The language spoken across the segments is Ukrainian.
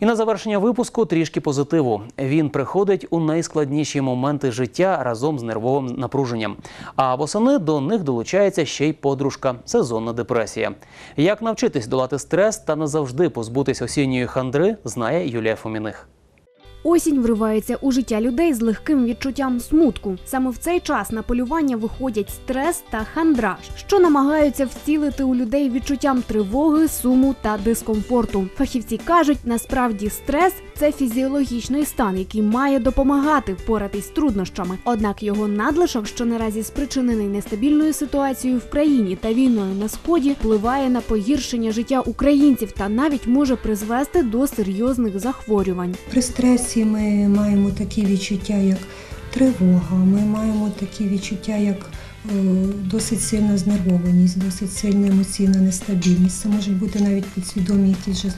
І на завершення випуску трішки позитиву. Він приходить у найскладніші моменти життя разом з нервовим напруженням. А восени до них долучається ще й подружка сезонна депресія. Як навчитись долати стрес та назавжди позбутись осінньої хандри, знає Юлія Фоміних. Осінь вривається у життя людей з легким відчуттям смутку. Саме в цей час на полювання виходять стрес та хандра, що намагаються вцілити у людей відчуттям тривоги, суму та дискомфорту. Фахівці кажуть, насправді стрес це фізіологічний стан, який має допомагати впоратись з труднощами. Однак його надлишок, що наразі спричинений нестабільною ситуацією в країні та війною на сході, впливає на погіршення життя українців та навіть може призвести до серйозних захворювань. При стресі ми маємо такі відчуття, як тривога, ми маємо такі відчуття, як е, досить сильна знервованість, досить сильна емоційна нестабільність. Це можуть бути навіть підсвідомі якісь е,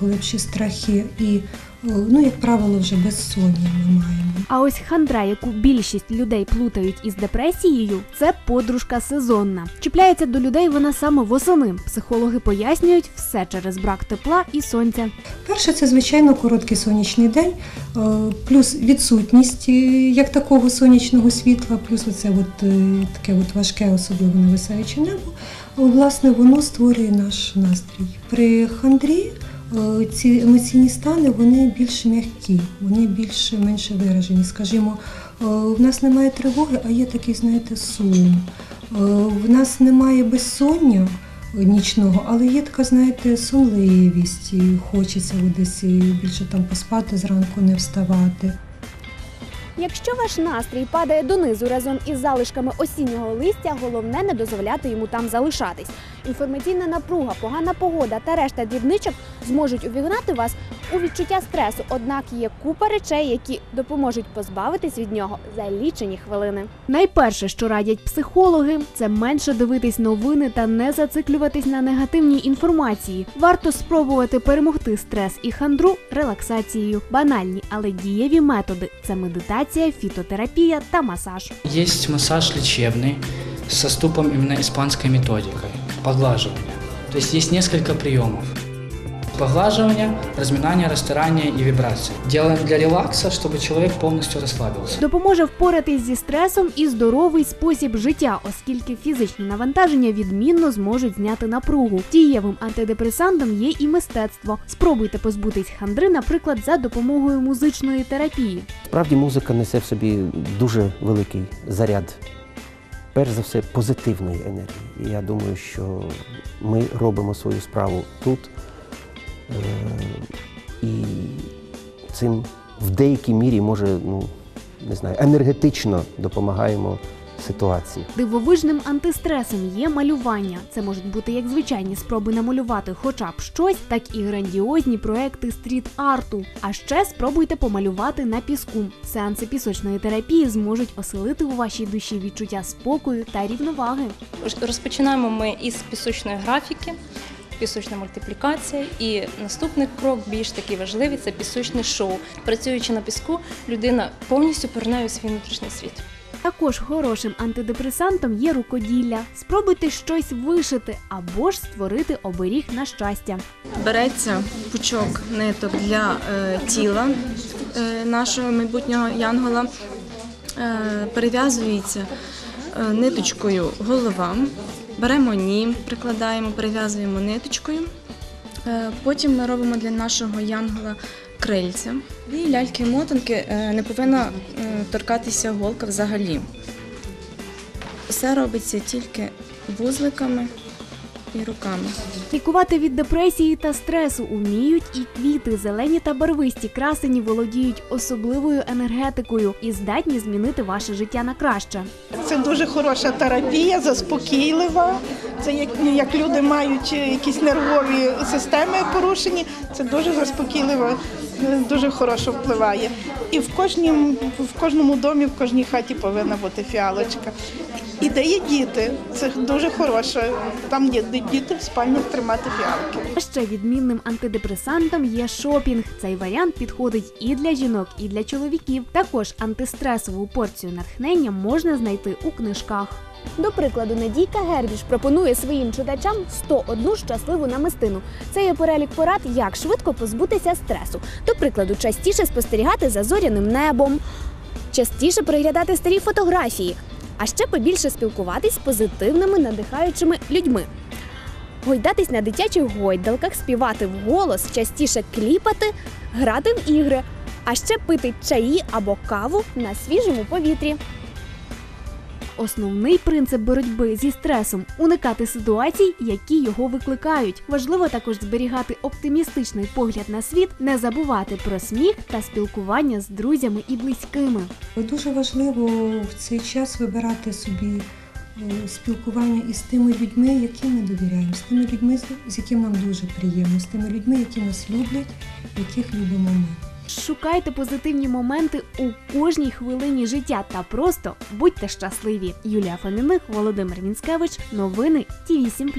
глибші страхи. І, ну, як правило, вже безсоння ми маємо. А ось хандра, яку більшість людей плутають із депресією, це подружка сезонна. Чіпляється до людей вона саме восени. Психологи пояснюють все через брак тепла і сонця. Перше, це звичайно короткий сонячний день, е, плюс відсутність е, як такого сонячного світла, плюс оце от, е, таке от важке, особливо нависаюче небо. Власне, воно створює наш настрій. При хандрі ці емоційні стани вони більш м'які, вони більш менше виражені. Скажімо, е, в нас немає тривоги, а є такий, знаєте, сум. Е, В нас немає безсоння нічного, але є така, знаєте, сонливість, і хочеться десь більше там поспати зранку, не вставати. Якщо ваш настрій падає донизу разом із залишками осіннього листя, головне не дозволяти йому там залишатись. Інформаційна напруга, погана погода та решта дрібничок зможуть увігнати вас у відчуття стресу. Однак є купа речей, які допоможуть позбавитись від нього за лічені хвилини. Найперше, що радять психологи, це менше дивитись новини та не зациклюватись на негативній інформації. Варто спробувати перемогти стрес і хандру релаксацією. Банальні, але дієві методи це медитація, фітотерапія та масаж. Есть массаж лечебный со ступом именно испанской методикой, поглаживания. То есть есть несколько приемов. Поглаживание, разминание, растирание и вибрации. Делаем для релакса, чтобы человек полностью расслабился. Допоможе впоратись зі стресом і здоровий спосіб життя, оскільки фізичні навантаження відмінно зможуть зняти напругу. Дієвим антидепресантом є і мистецтво. Спробуйте позбутись хандри, наприклад, за допомогою музичної терапії. Справді музика несе в собі дуже великий заряд, перш за все, позитивної енергії. І я думаю, що ми робимо свою справу тут е- і цим в деякій мірі, може, ну, не знаю, енергетично допомагаємо ситуації. Дивовижним антистресом є малювання. Це можуть бути як звичайні спроби намалювати хоча б щось, так і грандіозні проекти стріт-арту. А ще спробуйте помалювати на піску. Сеанси пісочної терапії зможуть оселити у вашій душі відчуття спокою та рівноваги. Розпочинаємо ми із пісочної графіки, пісочна мультиплікація. І наступний крок, більш такий важливий, це пісочне шоу. Працюючи на піску, людина повністю поринає у свій внутрішній світ. Також хорошим антидепресантом є рукоділля. Спробуйте щось вишити або ж створити оберіг на щастя. береться пучок ниток для е, тіла е, нашого майбутнього янгола, е, перев'язується е, ниточкою голова, беремо нім, прикладаємо, перев'язуємо ниточкою. Е, потім ми робимо для нашого янгола крильця. І ляльки-мотанки е, не повинна е, торкатися голка взагалі. Все робиться тільки вузликами і руками. Лікувати від депресії та стресу уміють і квіти, зелені та барвисті красені володіють особливою енергетикою і здатні змінити ваше життя на краще. Це дуже хороша терапія, заспокійлива. Це як, як люди мають якісь нервові системи порушені. Це дуже заспокійливо, дуже хорошо впливає. І в кожнім, в кожному домі, в кожній хаті повинна бути фіалочка. І де є діти. Це дуже хороше. Там є де діти в спальнях тримати фіалки. А Ще відмінним антидепресантом є шопінг. Цей варіант підходить і для жінок, і для чоловіків. Також антистресову порцію натхнення можна знайти у книжках. До прикладу, Надійка Гербіш пропонує своїм читачам 101 щасливу намистину. Це є перелік порад, як швидко позбутися стресу. До прикладу, частіше спостерігати за зоряним небом, частіше переглядати старі фотографії, а ще побільше спілкуватись з позитивними надихаючими людьми. Гойдатись на дитячих гойдалках, співати вголос, частіше кліпати, грати в ігри, а ще пити чаї або каву на свіжому повітрі. Основний принцип боротьби зі стресом уникати ситуацій, які його викликають. Важливо також зберігати оптимістичний погляд на світ, не забувати про сміх та спілкування з друзями і близькими. Дуже важливо в цей час вибирати собі е, спілкування із тими людьми, яким ми довіряємо, з тими людьми, з- якими нам дуже приємно, з тими людьми, які нас люблять, яких любимо ми. Шукайте позитивні моменти у кожній хвилині життя та просто будьте щасливі. Юлія Фоміних, Володимир Мінськевич, новини Ті 8